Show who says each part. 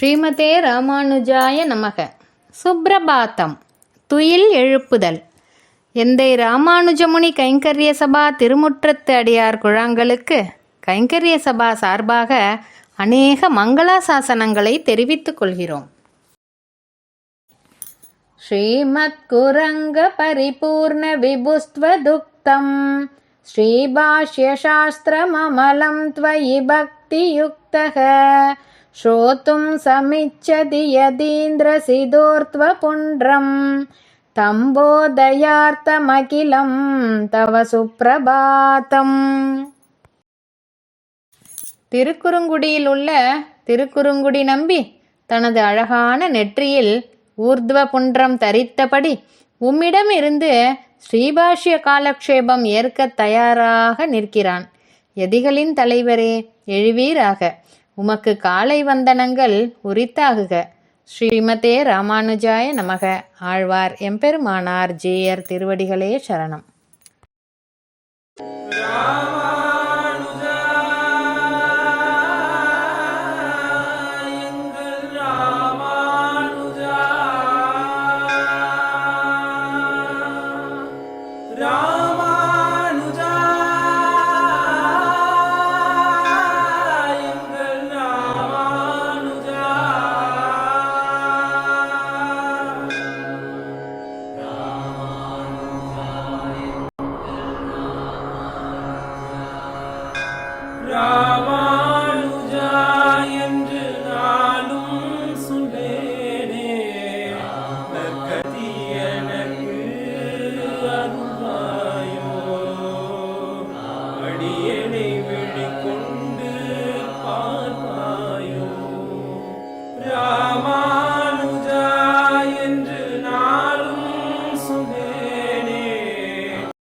Speaker 1: ஸ்ரீமதே ராமானுஜாய நமக. சுப்ரபாத்தம். துயில் எழுப்புதல். எந்தை ராமானுஜமுனி கைங்கரிய சபா திருமுற்றத்து அடியார் குழாங்களுக்கு கைங்கரிய சபா சார்பாக அநேக மங்களாசாசனங்களை தெரிவித்துக் கொள்கிறோம். ஸ்ரீமத் குரங்க பரிபூர்ண விபுஸ்வதுக்தம் ஸ்ரீபாஷ்யசாஸ்திரமமலம் துவயி பக்தியுக்தக. श्रोतुं समिच्छति यदीन्द्रसिदोर्त्वपुण्ड्रम् तम्बोदयार्थमखिलं तव சுப்பிரபாதம் திருக்குறுங்குடியில் உள்ள திருக்குறுங்குடி நம்பி தனது அழகான நெற்றியில் ஊர்த்வ புன்றம் தரித்தபடி உம்மிடம் இருந்து ஸ்ரீபாஷ்ய காலக்ஷேபம் ஏற்க தயாராக நிற்கிறான் எதிகளின் தலைவரே எழுவீராக உமக்கு காலை வந்தனங்கள் உரித்தாகுக. ஸ்ரீமதே ராமானுஜாய நமக. ஆழ்வார் எம்பெருமானார் ஜேயர் திருவடிகளே சரணம்.